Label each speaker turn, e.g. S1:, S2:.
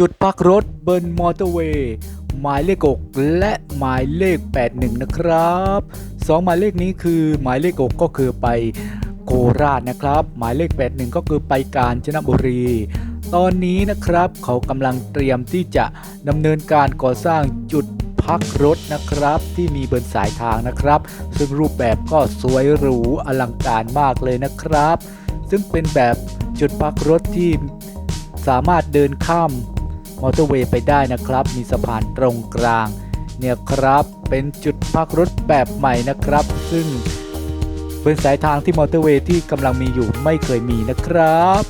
S1: จุดพักรถบนมอเตอร์เวย์หมายเลขกและหมายเลข 81 นะครับสองหมายเลขนี้คือหมายเลขกก็คือไปโคราชนะครับ หมายเลข 81 ก็คือไปกาญจนบุรี ตอนนี้นะครับเขากำลังเตรียมที่จะดำเนินการก่อสร้างจุดพักรถนะครับที่มีบนสายทางนะครับ ซึ่งรูปแบบก็สวยหรูอลังการมากเลยนะครับ ซึ่งเป็นแบบจุดพักรถที่สามารถเดินข้าม อเตอร์เวย์ไปได้นะครับ มีสะพานตรงกลาง เนี่ยครับ เป็นจุดพักรถแบบใหม่นะครับ ซึ่งเป็นสายทางที่มอเตอร์เวย์ที่กำลังมีอยู่ไม่เคยมีนะครับ